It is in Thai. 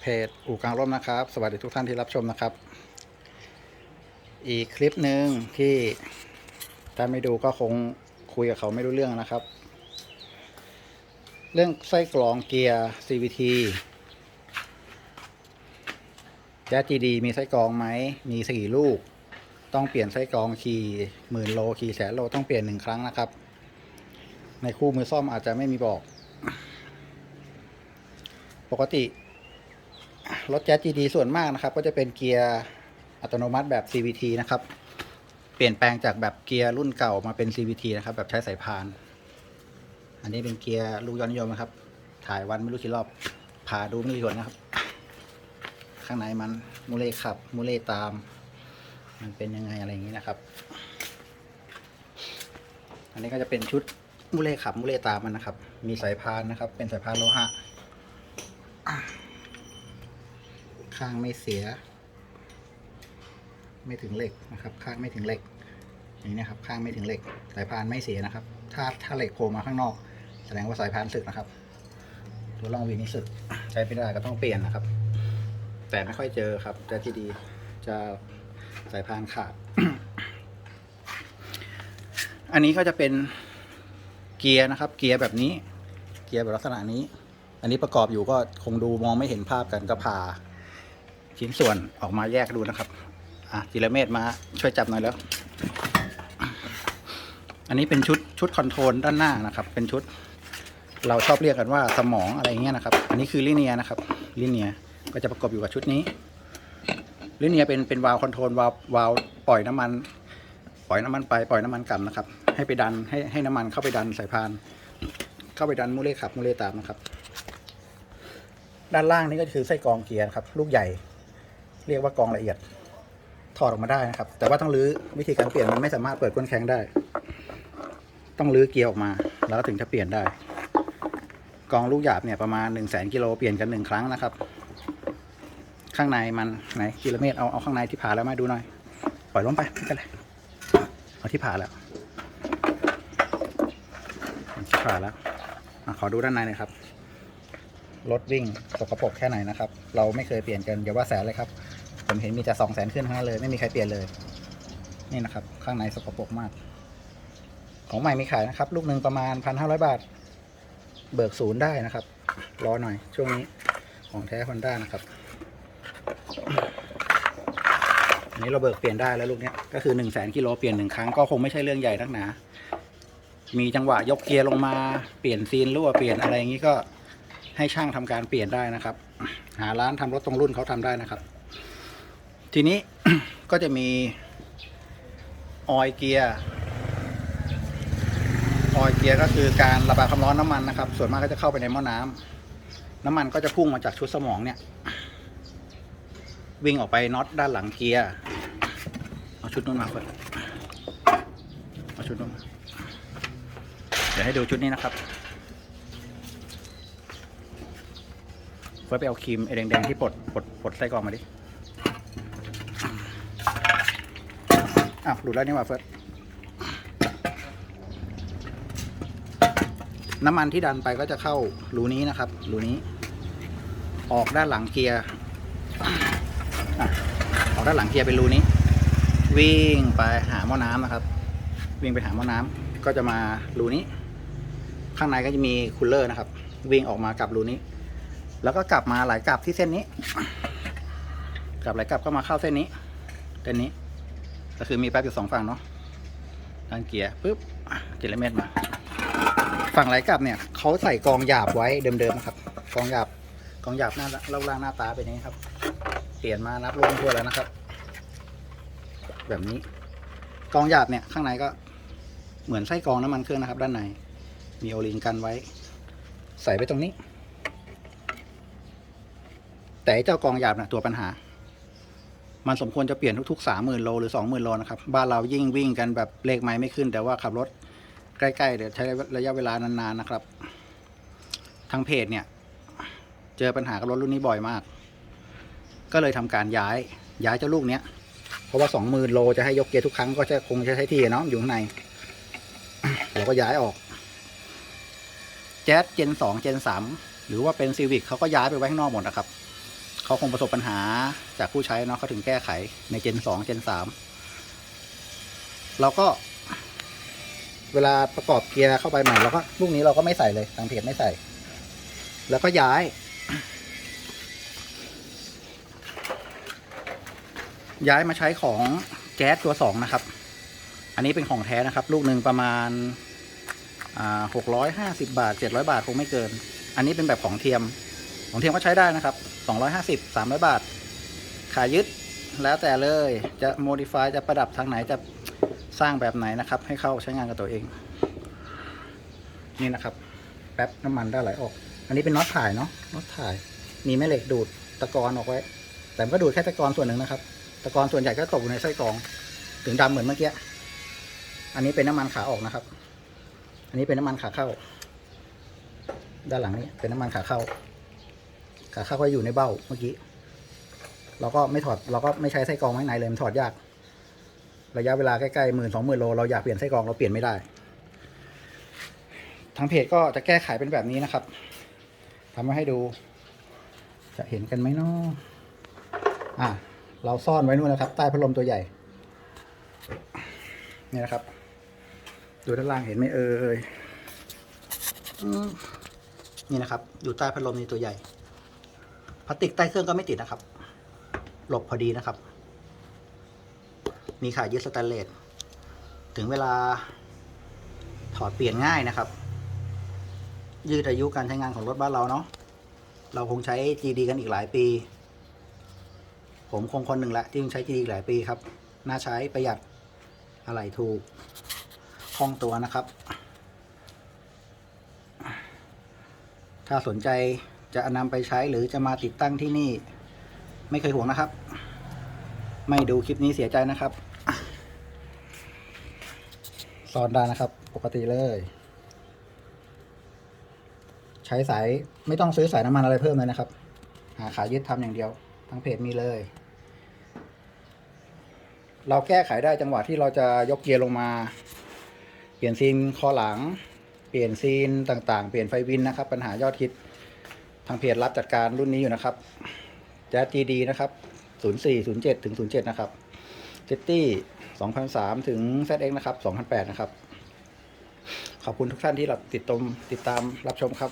เพจอู่กลางร่มนะครับ สวัสดีทุกท่านที่รับชมนะครับ อีกคลิปหนึ่งที่ถ้าไม่ดูก็คงคุยกับเขาไม่รู้เรื่องนะครับ เรื่องไส้กรองเกียร์ CVT แจ๊ส GD มีไส้กรองไหม มีสี่ลูก ต้องเปลี่ยนไส้กรองขี่หมื่นโลขี่แสนโลต้องเปลี่ยนหนึ่งครั้งนะครับ ในคู่มือซ่อมอาจจะไม่มีบอก ปกติ รถแจ๊ส GD ส่วนมากนะครับ ก็จะเป็นเกียร์อัตโนมัติแบบ CVT นะครับ เปลี่ยนแปลงจากแบบเกียร์รุ่นเก่ามาเป็น CVT นะครับ แบบใช้สายพาน อันนี้เป็นเกียร์ลูกยอดนิยมนะครับ ถ่ายวันไม่รู้กี่รอบพาดูไม่รู้กี่คนนะครับ ข้างในมันมูเล่ขับมูเล่ตาม มันเป็นยังไงอะไรอย่างนี้นะครับ อันนี้ก็จะเป็นชุดมูเล่ขับมูเล่ตามมันนะครับ มีสายพานนะครับ เป็นสายพานโลหะ ข้างไม่เสีย ไม่ถึงเหล็กนะครับ ข้างไม่ถึงเหล็กนี้นะครับ ข้างไม่ถึงเหล็ก สายพานไม่เสียนะครับ ถ้าถ้าเหล็กโผล่มาข้างนอก แสดงว่าสายพานสึกนะครับ ตัวล่องวีนี้สึก ใช้ไม่ได้ก็ต้องเปลี่ยนนะครับ แต่ไม่ค่อยเจอครับแต่ที่ดีจะสายพานขาด อันนี้ก็จะเป็นเกียร์นะครับ เกียร์แบบนี้ เกียร์แบบลักษณะนี้ อันนี้ประกอบอยู่ก็คงดูมองไม่เห็นภาพกันก็ผ่า ชิ้นส่วนออกมาแยกดูนะครับ อะจิรเมตรมาช่วยจับหน่อยแล้ว อันนี้เป็นชุดชุดคอนโทรลด้านหน้านะครับ เป็นชุด เราชอบเรียกกันว่าสมองอะไรเงี้ยนะครับ อันนี้คือลิเนียนะครับ ลิเนียก็จะประกอบอยู่กับชุดนี้ ลิเนียเป็นเป็นวาล์วคอนโทรลวาล์ววาล์วปล่อยน้ำมัน ปล่อยน้ำมันไปปล่อยน้ำมันกลับนะครับ ให้ไปดันให้ให้น้ำมันเข้าไปดันสายพาน เข้าไปดันมูเลขับมูเลตามนะครับ ด้านล่างนี่ก็คือไส้กรองเกียร์ครับ ลูกใหญ่ เรียกว่ากองละเอียดถอดออกมาได้นะครับ แต่ว่าต้องรื้อวิธีการเปลี่ยนมันไม่สามารถเปิดก้นแข้งได้ ต้องรื้อเกียร์ออกมา แล้วถึงจะเปลี่ยนได้ กองลูกหยาบเนี่ยประมาณ1นึ่งแสนกิโลเปลี่ยนกันหนึ่งครั้งนะครับ ข้างในมันไหนกิโลเมตรเอาเอาข้างในที่ผ่าแล้วมาดูหน่อยปล่อยลงไปไม่เป็นไรเอาที่ผ่าแล้วที่ผ่าแล้วอะขอดูด้านในหน่อยครับรถวิ่งสกปรกแค่ไหนนะครับ เราไม่เคยเปลี่ยนกันอย่าว่าแสนเลยครับ ผมเห็นมีแต่สองแสนขึ้นทั้งนั้นเลย ไม่มีใครเปลี่ยนเลย นี่นะครับ ข้างในสกปรกมาก ของใหม่มีขายนะครับ ลูกหนึ่งประมาณพันห้าร้อยบาท เบิกศูนย์ได้นะครับ รอหน่อย ช่วงนี้ของแท้ฮอนด้านะครับอันนี้เราเบิกเปลี่ยนได้แล้วลูกเนี้ยก็คือหนึ่งแสนกิโลเปลี่ยนหนึ่งครั้งก็คงไม่ใช่เรื่องใหญ่นักหนามีจังหวะยกเกียร์ลงมาเปลี่ยนซีนรั่วเปลี่ยนอะไรอย่างนี้ก็ให้ช่างทำการเปลี่ยนได้นะครับ หาร้านทำรถตรงรุ่นเขาทำได้นะครับ ทีนี้ ก็จะมีออยเกียร์ออยเกียร์ก็คือการระบายความร้อนน้ำมันนะครับ ส่วนมากก็จะเข้าไปในหม้อน้ำน้ำมันก็จะพุ่งมาจากชุดสมองเนี่ย วิ่งออกไปน็อตด้านหลังเกียร์เอาชุดนู้นมาเพื่อนเอาชุดนู้นมาเดี๋ยวให้ดูชุดนี้นะครับเฟิร์สไปเอาครีมไอ้แดงๆที่ปลดปลดปลดไส้กรองมาดิ อ้าวหลุดแล้วนี่ว่าเฟิร์สน้ำมันที่ดันไปก็จะเข้ารูนี้นะครับรูนี้ ออกด้านหลังเกียร์ออกด้านหลังเกียร์เป็นรูนี้ วิ่งไปหาหม้อน้ำนะครับ วิ่งไปหาหม้อน้ำก็จะมารูนี้ ข้างในก็จะมีคูลเลอร์นะครับ วิ่งออกมากลับรูนี้ แล้วก็กลับมาไหลกลับที่เส้นนี้ กลับไหลกลับก็มาเข้าเส้นนี้เส้นนี้ ก็คือมีแป๊บอยู่สองฝั่งเนาะด้านเกียร์ปุ๊บกิโลเมตรมา ฝั่งไหลกลับเนี่ยเขาใส่กองหยาบไว้เดิมๆครับ กองหยาบกองหยาบหน้าเล่าล่างหน้าตาเป็นนี้ครับ เปลี่ยนมานับรวมทั่วแล้วนะครับ แบบนี้ กองหยาบเนี่ยข้างในก็เหมือนไส้กองน้ำมันเครื่องนะครับ ด้านในมีโอลิงกันไว้ ใส่ไว้ตรงนี้ แต่เจ้ากองหยาบนะตัวปัญหา มันสมควรจะเปลี่ยนทุกๆสามหมื่นโลหรือสองหมื่นโลนะครับ บ้านเรายิ่งวิ่งกันแบบเลขไม้ไม่ขึ้น แต่ว่าขับรถใกล้ๆเดี๋ยวใช้ระยะเวลานานๆนะครับ ทางเพจเนี่ย เจอปัญหากับรถรุ่นนี้บ่อยมาก ก็เลยทำการย้ายย้ายเจ้าลูกเนี้ย เพราะว่าสองหมื่นโลจะให้ยกเกียร์ทุกครั้งก็จะคงจะใช้ที่เนาะอยู่ข้างในเราก็ย้ายออกแจ๊สเจนสองเจนสามหรือว่าเป็นซีวิกเขาก็ย้ายไปไว้ข้างนอกหมดนะครับ เขาคงประสบปัญหาจากผู้ใช้เนาะเขาถึงแก้ไขในเจนสองเจนสามเราก็ เวลาประกอบเกียร์เข้าไปใหม่เราก็ลูกนี้เราก็ไม่ใส่เลยทางเพจไม่ใส่ แล้วก็ย้าย ย้ายมาใช้ของแก๊สตัวสองนะครับ อันนี้เป็นของแท้นะครับ ลูกหนึ่งประมาณหกร้อยห้าสิบาทเจ็ดร้อยบาทคงไม่เกิน อันนี้เป็นแบบของเทียม ของเทียมก็ใช้ได้นะครับ สองร้อยห้าสิบสามร้อยบาท ขายึดแล้วแต่เลยจะโมดิฟายจะประดับทางไหนจะสร้างแบบไหนนะครับ ให้เข้าใช้งานกับตัวเอง นี่นะครับ แป๊บน้ำมันได้ไหลออก อันนี้เป็นน็อตถ่ายเนาะน็อตถ่าย มีแม่เหล็กดูดตะกอนออกไว้ แต่มันก็ดูดแค่ตะกอนส่วนหนึ่งนะครับ ตะกอนส่วนใหญ่ก็ตกอยู่ในไส้กรองถึงดำเหมือนเมื่อกี้อันนี้เป็นน้ำมันขาออกนะครับ อันนี้เป็นน้ำมันขาเข้า ด้านหลังนี้เป็นน้ำมันขาเข้า ขาเข้าวก็อยู่ในเบ้าเมื่อกี้ เราก็ไม่ถอดเราก็ไม่ใช้ไส้กรองไว้ในเลยมันถอดยาก ระยะเวลาใกล้ๆหมื่นสองหมื่นโลเราอยากเปลี่ยนไส้กรองเราเปลี่ยนไม่ได้ทางเพจก็จะแก้ไขเป็นแบบนี้นะครับทำมาให้ดู จะเห็นกันไหมเนาะอะเราซ่อนไว้นู่นนะครับ ใต้พัดลมตัวใหญ่นี่นะครับ ดูด้านล่างเห็นไหมเอ่ยอืมนี่นะครับ อยู่ใต้พัดลมนี่ตัวใหญ่ พลาสติกใต้เครื่องก็ไม่ติดนะครับ หลบพอดีนะครับ มีขายึดสแตนเลส ถึงเวลาถอดเปลี่ยนง่ายนะครับ ยืดอายุการใช้งานของรถบ้านเราเนาะ เราคงใช้ GD กันอีกหลายปี ผมคงคนหนึ่งแหละที่ยังใช้ GD อีกหลายปีครับ น่าใช้ประหยัดอะไรถูกคล่องตัวนะครับ ถ้าสนใจ จะนำไปใช้หรือจะมาติดตั้งที่นี่ ไม่เคยห่วงนะครับ ไม่ดูคลิปนี้เสียใจนะครับสอนได้นะครับ ปกติเลย ใช้สายไม่ต้องซื้อสายน้ำมันอะไรเพิ่มเลยนะครับ หาขายึดทำอย่างเดียว ทั้งเพจมีเลย เราแก้ไขได้จังหวะที่เราจะยกเกียร์ลงมา เปลี่ยนซีนคอหลัง เปลี่ยนซีนต่างๆ เปลี่ยนไฟวินนะครับ ปัญหายอดฮิต ทางเพจรับจัดการรุ่นนี้อยู่นะครับแจ๊ส GD นะครับ 04 07ถึง07 นะครับเจตตี้2003ถึง ZX นะครับ2008 นะครับ ขอบคุณทุกท่านที่รับติดตมติดตามรับชมครับ